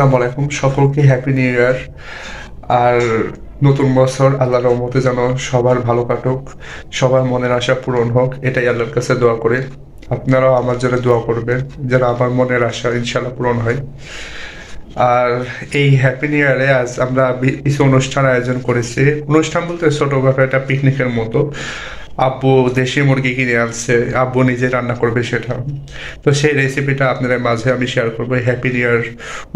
আসসালামু আলাইকুম। সকলকে হ্যাপি নিউ ইয়ার আর নতুন বছর আল্লাহর রহমতে যেন সবার ভালো কাটুক, সবার মনের আশা পূরণ হোক, এটাই আল্লাহর কাছে দোয়া করে। আপনারাও আমার জন্য দোয়া করবেন, যেন আমার মনের আশা ইনশাল্লাহ পূরণ হয়। আর এই হ্যাপি নিউ ইয়ারে আজ আমরা কিছু অনুষ্ঠান আয়োজন করেছি। অনুষ্ঠান বলতে ছোটখাটো একটা পিকনিকের মতো। আব্বু দেশি মুরগি কিনে আনছে, আব্বু নিজে রান্না করবে সেটা। তো সেই রেসিপিটা আপনাদের মাঝে আমি শেয়ার করব হ্যাপি নিউ ইয়ার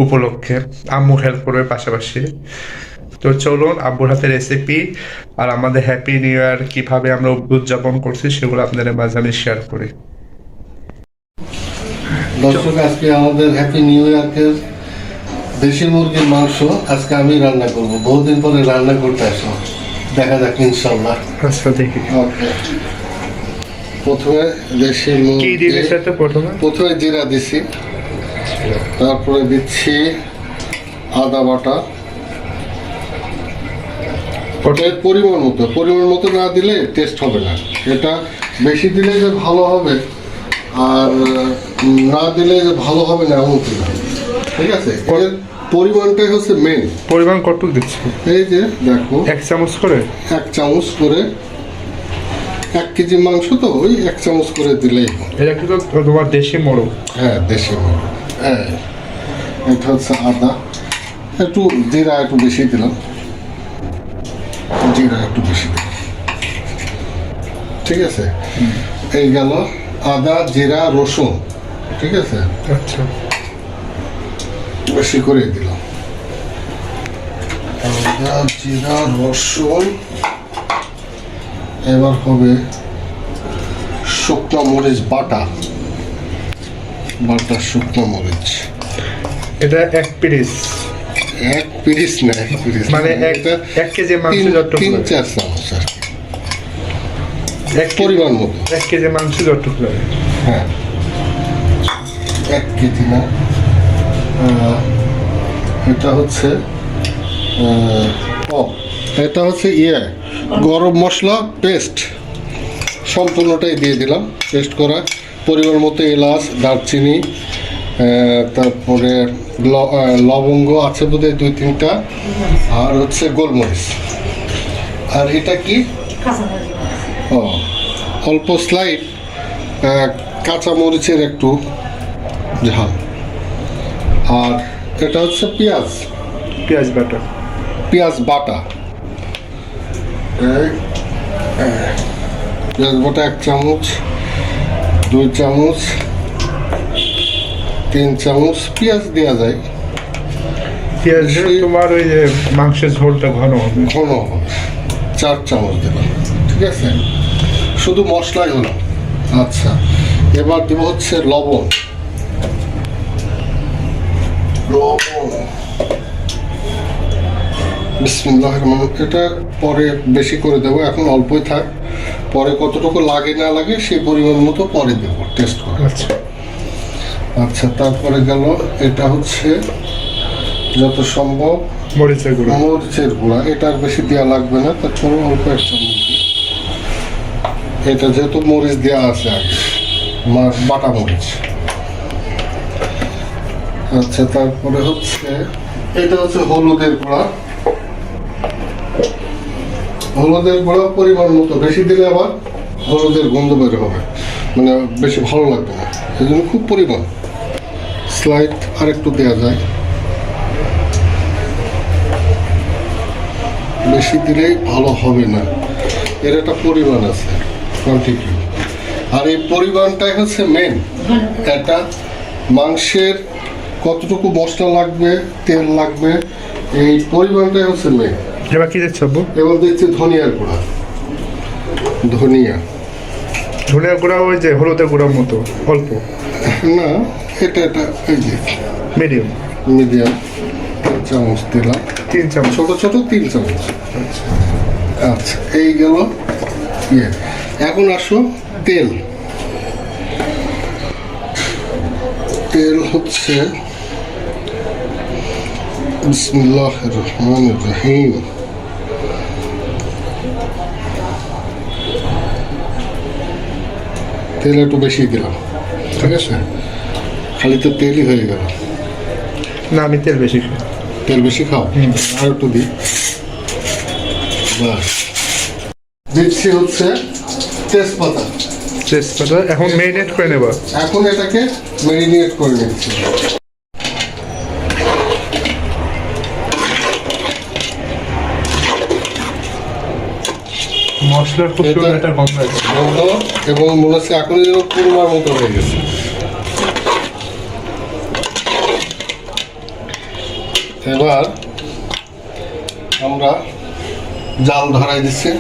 উপলক্ষে। আম্মু হেল্প করবে পাশাপাশি। তো চলুন আব্বুর হাতে রেসিপি আর আমাদের হ্যাপি নিউ ইয়ার কীভাবে আমরা উদযাপন করছি সেগুলো আপনাদের মাঝে আমি শেয়ার করি। দর্শক, আজকে আমাদের হ্যাপি নিউ ইয়ারকে দেশি মুরগির মাংস আজকে আমি রান্না করব। বহুদিন পরে রান্না করতে আসলাম। দেখা যাক ইনশাল্লাহ আচ্ছা দেখি। ওকে। প্রথমে দেশি কি মুরগি দিয়েছে তো প্রথমে? প্রথমে জিরা দিছি। তারপরে দিচ্ছি আদা বাটা। ওটা পরিমাণ মতো। পরিমাণ মতো না দিলে টেস্ট হবে না। এটা বেশি দিলে যে ভালো হবে আর না দিলে যে ভালো হবে না এমন কি ঠিক আছে? পরিমাণটাই হচ্ছে মেন পরিমাণ কতটুকু দিচ্ছে? এই যে দেখো। এক চামচ করে? এক চামচ করে। এক কেজি মাংস তো ওই এক চামচ করে দিলেই এটা কিন্তু তোমার দেশি মোড়ক? হ্যাঁ দেশি মুরগি হ্যাঁ এটা হচ্ছে আদা। একটু জিরা একটু বেশি দিলাম। জিরা একটু বেশি দিলাম। ঠিক আছে? এই গেল আদা জিরা রসুন। ঠিক আছে? আচ্ছা। বেশি করে দিলাম। আদা জিরা রসুন এবার হবে শুকনো মরিচ বাটা। বাটা শুকনো মরিচ। এটা এক পিস এক পিরিস না এক পিরিস। মানে এক এক কেজি মাংস তিন। চার চামচ আর এক পরিমাণ মতো। এক কেজি মাংস যতটুকু হ্যাঁ। এক কেজি না। এটা হচ্ছে ও, এটা হচ্ছে ইয়ে গরম মশলা পেস্ট সম্পূর্ণটাই দিয়ে দিলাম পেস্ট করা। পরিমাণ মতো এলাচ, দারচিনি তারপরে লবঙ্গ আছে বোধহয় দুই তিনটা, আর হচ্ছে গোলমরিচ। আর এটা কি? ও, অল্প স্লাইড কাঁচামরিচের একটু ঝাল। আর এটা হচ্ছে পেঁয়াজ। পেঁয়াজ বাটা। পেঁয়াজ বাটা। পেঁয়াজ বাটা এক চামচ দুই চামচ তিন চামচ পেঁয়াজ দেওয়া যায়। পেঁয়াজ তোমার ওই যে মাংসের ঝোলটা ঘন হবে। ঘন হবে। চার চামচ দিলাম ঠিক আছে? শুধু মশলাই হলো। আচ্ছা এবার দেবো হচ্ছে লবণ। লবণ বিসমিল্লাহ এটা পরে বেশি করে দেবো এখন অল্পই থাক। পরে কতটুকু লাগে না লাগে সেই পরিমাণ মতো পরে দেবো টেস্ট করে। আচ্ছা। আচ্ছা তারপরে গেল এটা হচ্ছে যত সম্ভব মরিচের গুঁড়ো। মরিচের গুঁড়া। এটা আর বেশি দেওয়া লাগবে না তার তারপরে অল্প এক চামচ এটা যেহেতু মরিচ দেওয়া আছে আগে বাটা মরিচ। আচ্ছা তারপরে হচ্ছে এটা হচ্ছে হলুদের গুঁড়া। হলুদের গুঁড়া পরিমাণ মতো বেশি দিলে আবার হলুদের গন্ধ বের হবে। মানে বেশি ভালো লাগবে না। এই জন্য খুব পরিমাণ। স্লাইড আর একটু দেওয়া যায়। বেশি দিলেই ভালো হবে না। এর একটা পরিমাণ আছে কোয়ান্টিটি আর এই পরিমাণটাই হচ্ছে মেন এটা মাংসের কতটুকু মশলা লাগবে তেল লাগবে এই পরিমাণটাই হচ্ছে মেন এবার কি আব্বু? এবার দেখছি ধনিয়ার গুঁড়া। ধনিয়া। ধনিয়ার গুঁড়া ওই যে হলুদের গুঁড়ার মতো অল্প। না এটা এটা এই যে। মিডিয়াম মিডিয়াম চামচ দিলাম। তিন চামচ। ছোট ছোট তিন চামচ। আচ্ছা এই গেল। ইয়ে। এখন আসো তেল। তেল হচ্ছে বিসমিল্লাহ রহমান রহিম তেল একটু বেশি দিলাম ঠিক আছে? খালি তো তেলই হয়ে গেল। না আমি তেল বেশি খাই। তেল বেশি খাও? আর একটু দিই। বাস দিচ্ছি হচ্ছে তেজপাতা। তেজপাতা এখন মেরিনেট করে নেবা। এখন এটাকে ম্যারিনেট করে নিচ্ছি। মশলার খুব সুন্দর একটা গন্ধ আছে। গন্ধ এবং মনে হচ্ছে এখন যেন কুরমার মতো হয়ে গেছে। এবার আমরা জাল ধরাই দিচ্ছি।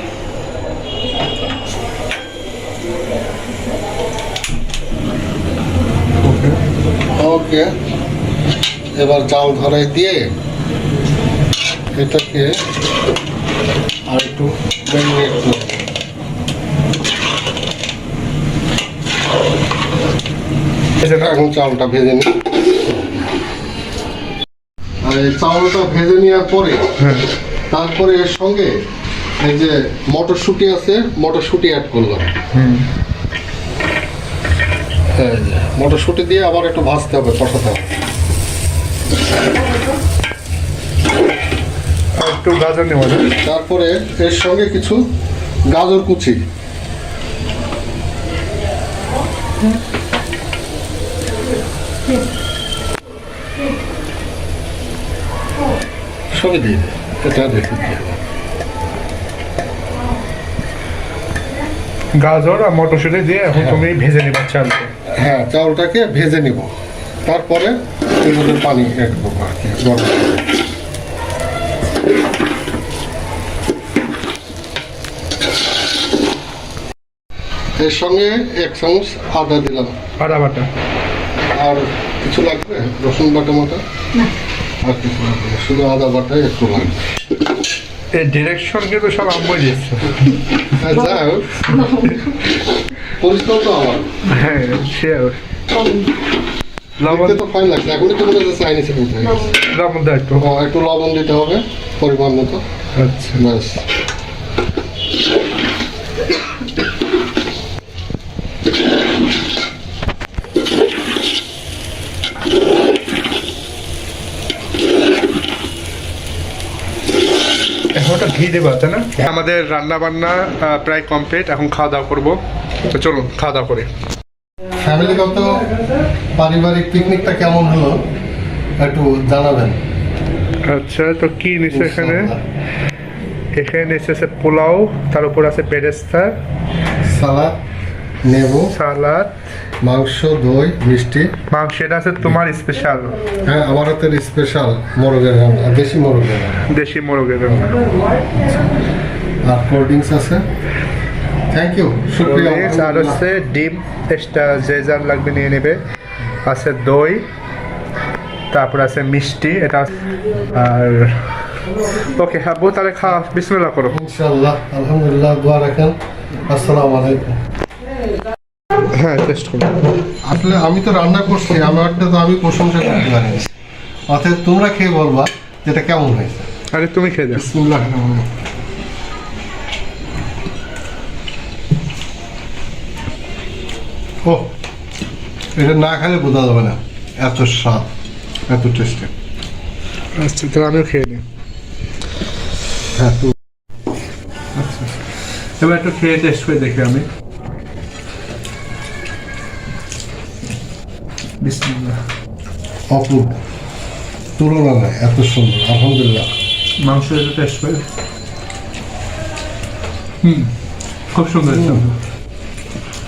ওকে। এবার জাল ধরাই দিয়ে এটাকে আর একটু ম্যারিনেট করে এখন চাউলটা ভেজে নিই আর এই চাউলটা ভেজে নেওয়ার পরে হ্যাঁ। তারপরে এর সঙ্গে এই যে মটরশুঁটি আছে মটরশুঁটি অ্যাড করলাম মটরশুঁটি দিয়ে আবার একটু ভাজতে হবে কষাতে হবে। একটু গাজর নেওয়া যায়। তারপরে এর সঙ্গে কিছু গাজর কুচি। সবই দিয়ে দে। এটা রেখে দিয়ে গাজর আর মটরশুঁটি দিয়ে এখন তুমি ভেজে নেবা চালকে হ্যাঁ চাউলটাকে ভেজে নিব। তারপরে পানি অ্যাড করব আর কি গরম এর সঙ্গে এক চামচ আদা দিলাম। আদা বাটা। আর কিছু লাগবে? রসুন বাটা মতো? আর কিছু লাগবে শুধু আদা বাটাই একটু লাগবে। এই ডিরেকশন কিন্তু সব আম্মই দিচ্ছে। আর যাই হোক। পরিষ্কার তো আমার। হ্যাঁ সে লবণ তো ফাইন লাগছে। এখনই তো মনে হচ্ছে চাইনিজ লবণ। একটু। একটু লবণ দিতে হবে পরিমাণ মতো। আচ্ছা। ব্যাস। ঘি দেবো তাই না? আমাদের রান্না বান্না প্রায় কমপ্লিট এখন খাওয়া দাওয়া করব। তো চলুন খাওয়া দাওয়া করি। ফ্যামিলিগত পারিবারিক পিকনিকটা কেমন হলো? একটু জানাবেন। আচ্ছা তো কি নিচ্ছে এখানে? এখানে নিচ্ছে পোলাও তার উপর আছে পেরেস্তা সালাদ নেবু। সালাদ। মাংস দই মিষ্টি। মাংস এটা আছে তোমার স্পেশাল হ্যাঁ আমার হাতের স্পেশাল মোরগের রান্না দেশি মোরগের দেশি মোরগের রান্না। আর কোল্ড ড্রিঙ্কস আছে। থ্যাংক ইউ শুক্রিয়া আর হচ্ছে ডিম এক্সট্রা যে যার লাগবে নিয়ে নেবে। আছে দই তারপর আছে মিষ্টি এটা আর ওকে হাবু তাহলে খাওয়া বিসমিল্লাহ করো। ইনশাল্লাহ আলহামদুলিল্লাহ দোয়া রাখেন। আসসালামু আলাইকুম। হ্যাঁ টেস্ট করো আসলে আমি তো রান্না করছি আমারটা তো আমি প্রশংসা করতে পারি অতএব তোমরা খেয়ে বলবা যেটা কেমন হয়েছে। আরে তুমি খেয়ে যাও বিসমিল্লাহ ও এটা না খেলে বোঝা যাবে না এত স্বাদ এত টেস্টি আচ্ছা তাহলে আমিও খেয়ে নিই। হ্যাঁ তো এবার একটু খেয়ে টেস্ট করে দেখি আমি। বিসমিল্লাহ অপূর্ব তুলনা নাই এত সুন্দর আলহামদুলিল্লাহ মাংস একটু টেস্ট করে হুম খুব সুন্দর হয়েছে